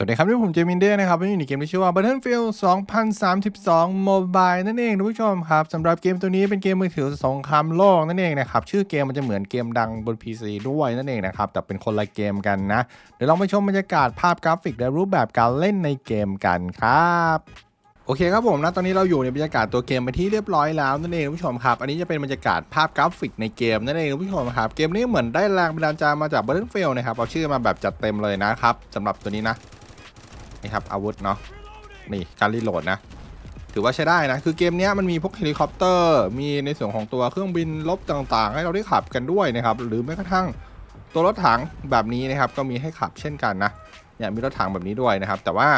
สวัสดีครับที่ผมเจมินเด้นะครับวันนี้อยู่ในเกมที่ชื่อว่า Battlefield 2032 Mobile นั่นเองทุกผู้ชมครับสำหรับเกมตัวนี้เป็นเกมมือถือสงครามโลกนั่นเองนะครับชื่อเกมมันจะเหมือนเกมดังบน PC ด้วยนั่นเองนะครับแต่เป็นคนละเกมกันนะ เดี๋ยวลองไปชมบรรยากาศภาพกราฟิกและรูปแบบการเล่นในเกมกันครับโอเคครับผมนะตอนนี้เราอยู่ในบรรยากาศตัวเกมไปที่เรียบร้อยแล้วนั่นเองคุณผู้ชมครับ อันนี้จะเป็นบรรยากาศภาพกราฟิกในเกมนั่นเองคุณผู้ชมครับเกมนี้เหมือนได้แรงบันดาลใจมาจาก Battlefield นะครับเอาชื่อมาแบบจัดเต็มเลยนะครับสำหรับตัวนี้นะ นี่ครับอาวุธเนาะนี่การรีโหลดนะ ถือว่าใช้ได้นะ คือเกมนี้มันมีพวกเฮลิคอปเตอร์ มีในส่วนของตัวเครื่องบินลบต่างๆ ให้เราได้ขับกันด้วยนะครับ หรือแม้กระทั่งตัวรถถังแบบนี้นะครับก็มีให้ขับเช่นกันนะเนี่ยมีรถถังแบบนี้ด้วยนะครับ แต่ว่า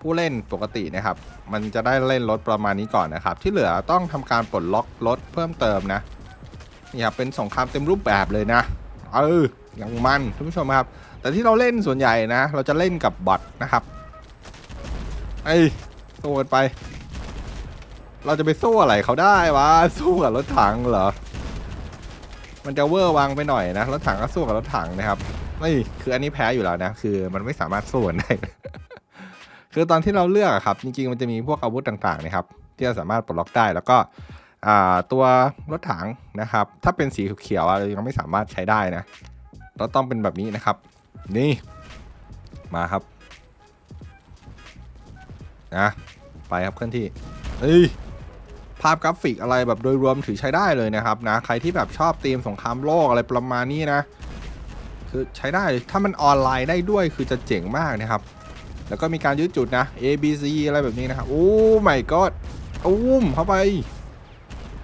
ผู้เล่นปกตินะครับ มันจะได้เล่นรถประมาณนี้ก่อนนะครับ ที่เหลือต้องทำการปลดล็อกรถเพิ่มเติมนะนี่ครับเป็นสงครามเต็มรูปแบบเลยนะเอออย่างมันท่านผู้ชมครับ แต่ที่เราเล่นส่วนใหญ่นะ เราจะเล่นกับบอทนะครับ ไอ้สู้กันไป เราจะไปสู้อะไรเขาได้วะสู้กับรถถังเหรอ มันจะเวอร์วังไปหน่อยนะรถถังก็สู้กับรถถังนะครับไม่คืออันนี้แพ้อยู่แล้วนะ คือมันไม่สามารถสู้กันได้ คือตอนที่เราเลือกครับ จริง ๆ มันจะมีพวกอาวุธต่างๆนะครับ ที่เราสามารถปลดล็อกได้แล้วก็ตัวรถถังนะครับ ถ้าเป็นสีเขียวๆอะเรายังไม่สามารถใช้ได้นะเราต้องเป็นแบบนี้นะครับ นี่มาครับ นะไปครับเคลื่อนที่เอ้ยภาพกราฟิกอะไรแบบโดยรวมถือใช้ได้เลยนะครับนะใครที่แบบชอบธีมสงครามโลกอะไรประมาณนี้นะ คือใช้ได้ถ้ามันออนไลน์ได้ด้วยคือจะเจ๋งมากนะครับ แล้วก็มีการยึดจุดนะ A B C อะไรแบบนี้นะครับโอ้ my god ตุ้มเข้าไป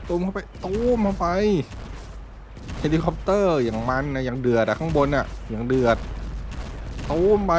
ตุ้มเข้าไปตุ้มเข้าไปเฮลิคอปเตอร์อย่างมันนะอย่างเดือดอะข้างบนอะอย่างเดือดตุ้มไป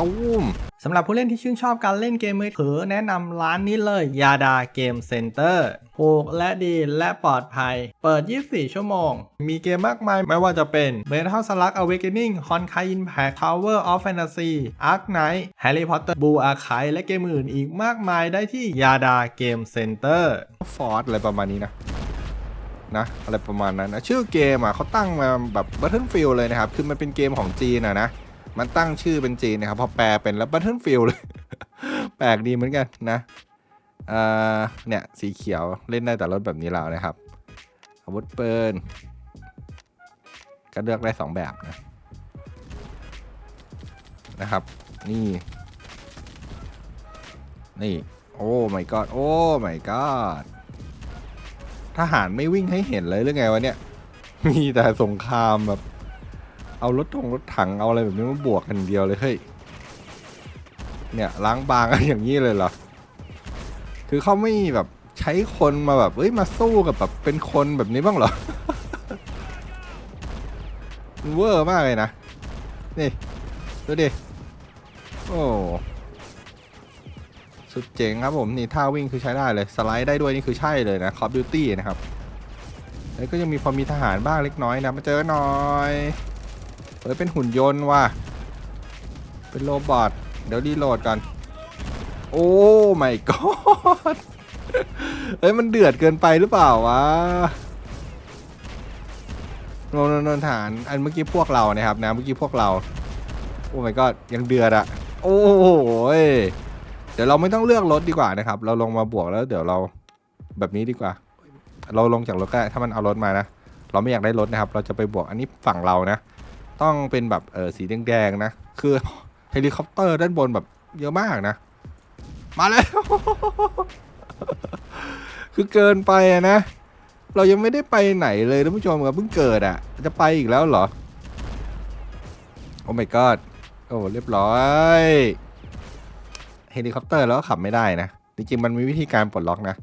ตุ้ม สำหรับผู้เล่นที่ชื่นชอบการเล่นเกมมือถือแนะนำร้านนี้เลยยาดาเกมเซ็นเตอร์ถูกและดีและปลอดภัย เปิด 24 ชั่วโมง มีเกมมากมายไม่ว่าจะเป็น Metal Slug Awakening Honkai Impact Tower of Fantasy Ark Knight Harry Potter Blue Archive และเกมอื่นอีกมากมายได้ที่ยาดาเกมเซ็นเตอร์ฟอร์ดอะไรประมาณนี้นะนะอะไรประมาณนั้นนะชื่อเกมอะเขาตั้งมาแบบ Battlefield เลยนะครับ คือมันเป็นเกมของจีนอะนะ มันตั้งชื่อเป็นจีนนะครับพอแปลเป็นแล้ว Battlefield เลย แปลกดีเหมือนกันนะเออเนี่ยสีเขียวเล่นได้แต่รถแบบนี้แล้วนะครับ อาวุธปืนก็เลือกได้สองแบบนะนะครับ นี่ นี่ โอ้ my god โอ้ my god ทหารไม่วิ่งให้เห็นเลยหรือไงวะเนี่ย มีแต่สงครามแบบ เอารถทงรถถังเอาอะไรแบบนี้มาบวกกันเดียวเลยเฮ้ยเนี่ยล้างบางอย่างนี้เลยเหรอคือเขาไม่แบบใช้คนมาแบบเอ้ยมาสู้กับแบบเป็นคนแบบนี้บ้างเหรอเวอร์มากเลยนะนี่ดูดิโอ้สุดเจ๋งครับผมนี่ท่าวิ่งคือใช้ได้เลยสไลด์ได้ด้วยนี่คือใช่เลยนะคอ f บิวตี้นะครับแล้วก็ยังมีพอมีทหารบ้างเล็กน้อยนะมาเจอหน่อย เฮ้ยเป็นหุ่นยนต์ว่ะ เป็นโรบอท เดี๋ยวรีโหลดก่อน โอ้ my god เฮ้ยมันเดือดเกินไปหรือเปล่าวะโนนนนฐาน อันเมื่อกี้พวกเรานะครับนะ เมื่อกี้พวกเรา โอ้ my god ยังเดือดอะโอ้ยเดี๋ยวเราไม่ต้องเลือกรถดีกว่านะครับ เราลงมาบวกแล้วเดี๋ยวเราแบบนี้ดีกว่า เราลงจากรถก็ได้ถ้ามันเอารถมานะ เราไม่อยากได้รถนะครับ เราจะไปบวกอันนี้ฝั่งเรานะ ต้องเป็นแบบเออสีแดงๆนะ คือเฮลิคอปเตอร์ด้านบนแบบเยอะมากนะ มาแล้ว คือเกินไปอะนะ เรายังไม่ได้ไปไหนเลยท่านผู้ชมครับเพิ่งเกิดอะจะไปอีกแล้วเหรอ โอ้ my god โอ้เรียบร้อยเฮลิคอปเตอร์แล้วก็ขับไม่ได้นะ จริงๆ มันมีวิธีการปลดล็อกนะ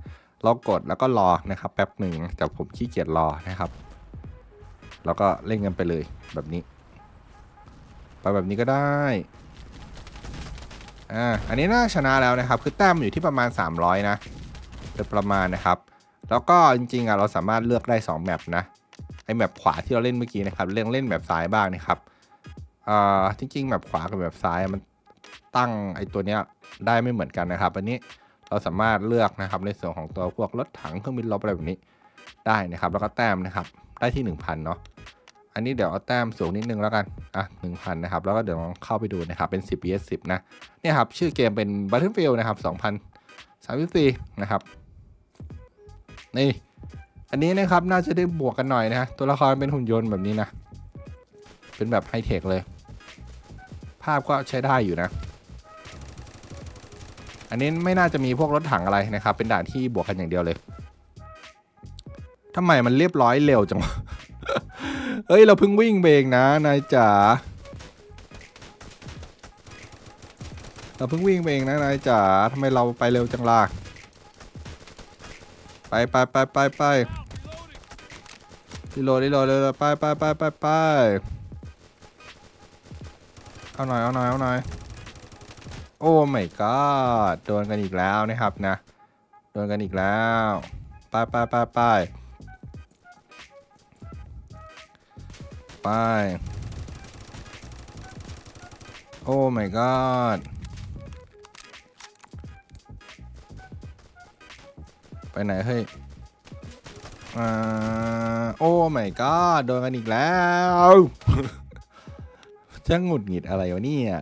เรากดแล้วก็รอนะครับแป๊บหนึ่งแต่ผมขี้เกียจรอนะครับ แล้วก็เล่นกันไปเลยแบบนี้ ไปแบบนี้ก็ได้อ่าอันนี้น่าชนะแล้วนะครับ คือแต้มอยู่ที่ประมาณ 300 นะโดยประมาณนะครับ แล้วก็จริงๆอะเราสามารถเลือกได้2แมปนะไอแมปขวาที่เราเล่นเมื่อกี้นะครับเล่นเล่นแบบซ้ายบ้างนะครับอ่าจริงๆแบบขวากับแบบซ้ายมันตั้งไอตัวเนี้ยได้ไม่เหมือนกันนะครับ อันนี้เราสามารถเลือกนะครับในส่วนของตัวพวกรถถังเครื่องบินรบอะไรแบบนี้ได้นะครับ แล้วก็แต้มนะครับได้ที่ 1,000เนาะ อันนี้เดี๋ยวเอาแต้มสูงนิดนึงแล้วกัน อะหนึ่งพันนะครับ แล้วก็เดี๋ยวลองเข้าไปดูนะครับ เป็น 10 vs 10 นะ เนี่ยครับ ชื่อเกมเป็น Battlefield นะครับ2034 นะครับ นี่ อันนี้นะครับ น่าจะได้บวกกันหน่อยนะตัวละครเป็นหุ่นยนต์แบบนี้นะ เป็นแบบไฮเทคเลย ภาพก็ใช้ได้อยู่นะ อันนี้ไม่น่าจะมีพวกรถถังอะไรนะครับ เป็นด่านที่บวกกันอย่างเดียวเลยทำไมมันเรียบร้อยเร็วจังวะ เฮ้ย เราเพิ่งวิ่งไปเองนะนายจ๋า เราเพิ่งวิ่งเองนะนายจ๋าทำไมเราไปเร็วจังล่ะ ไปไปไปไปไปดิโหลดิโลดิโลไปไปไปไปไปเอาหน่อยเอาหน่อยเอาหน่อย โอ้ไม่ก็โดนกันอีกแล้วนะครับนะ โดนกันอีกแล้ว ไปไปไปไป ไปโอ้ my god ไปไหนเฮ้ยอ่าโอ้ my god โดนกันอีกแล้วจะหงุดหงิดอะไรวะเนี่ย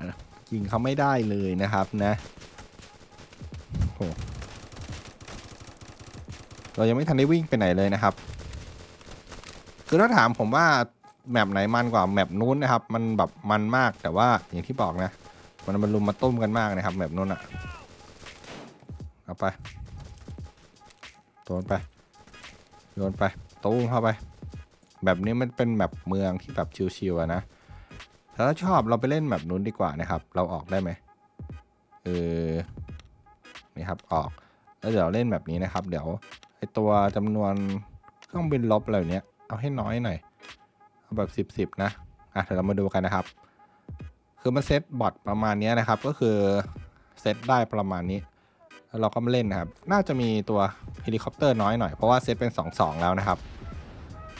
ยิงเขาไม่ได้เลยนะครับนะโอ้เรายังไม่ทันได้วิ่งไปไหนเลยนะครับ คือถ้าถามผมว่า แมปไหนมันกว่าแมปนู้นนะครับ มันแบบมันมากแต่ว่าอย่างที่บอกนะ มันมันลุมมาต้มกันมากนะครับแมปนู้นอะเอาไปโยนไปโยนไปตู้มเข้าไป แบบนี้มันเป็นแบบเมืองที่แบบชิวๆนะถ้าชอบเราไปเล่นแบบนู้นดีกว่านะครับ เราออกได้ไหมเออนี่ครับออกแล้วเดี๋ยวเล่นแบบนี้นะครับ เดี๋ยวไอตัวจำนวนเครื่องบินลบอะไรเนี้ยเอาให้น้อยหน่อย เอาแบบสิบสิบนะอะเดี๋ยวเรามาดูกันนะครับ คือมันเซตบอทประมาณนี้นะครับ ก็คือเซตได้ประมาณนี้แล้วเราก็มาเล่นนะครับ น่าจะมีตัวเฮลิคอปเตอร์น้อยหน่อยเพราะว่าเซตเป็น 2 2 แล้วนะครับ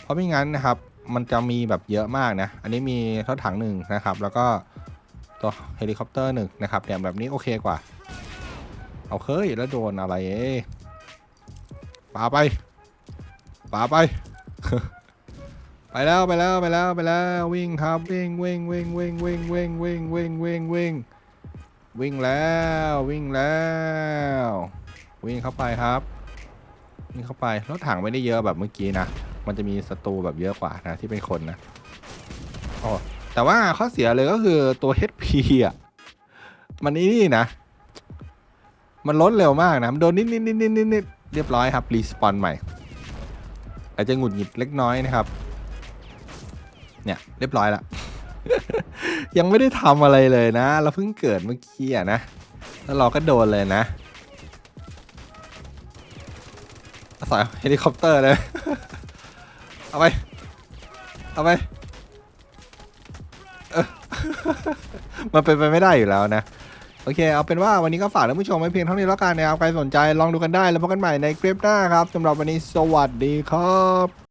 เพราะไม่งั้นนะครับ มันจะมีแบบเยอะมากนะ อันนี้มีรถถังหนึ่งนะครับ แล้วก็ตัวเฮลิคอปเตอร์หนึ่งนะครับเนี่ยแบบนี้โอเคกว่า เอาเคยแล้วโดนอะไรเอ้ปาไปปาไป ไปแล้วไปแล้วไปแล้วไปแล้ววิ่งครับวิ่งวิ่งวิ่งวิ่งวิ่งวิ่งวิ่งวิ่งวิ่งวิ่งวิ่งแล้ววิ่งแล้ว วิ่งเข้าไปครับวิ่งเข้าไปรถถังไม่ได้เยอะแบบเมื่อกี้นะมันจะมีศัตรูแบบเยอะกว่านะที่เป็นคนนะโอ้แต่ว่าข้อเสียเลยก็คือตัว HP อะมันนี่นะ มันลดเร็วมากนะโดนนิดนิดนิดนิดนิดนิดเรียบร้อยครับรีสปอนใหม่อาจจะหงุดหงิดเล็กน้อยนะครับ เนี่ยเรียบร้อยละ ยังไม่ได้ทำอะไรเลยนะ เราเพิ่งเกิดเมื่อกี้อะนะ แล้วเราก็โดนเลยนะใส่เฮลิคอปเตอร์เลย เอาไป เอาไป มันเป็นไปไม่ได้อยู่แล้วนะ โอเค เอาเป็นว่าวันนี้ก็ฝากท่านผู้ชมไว้เพียงเท่านี้แล้วกันนะครับ ใครสนใจลองดูกันได้แล้วพบกันใหม่ในคลิปหน้าครับสำหรับวันนี้สวัสดีครับ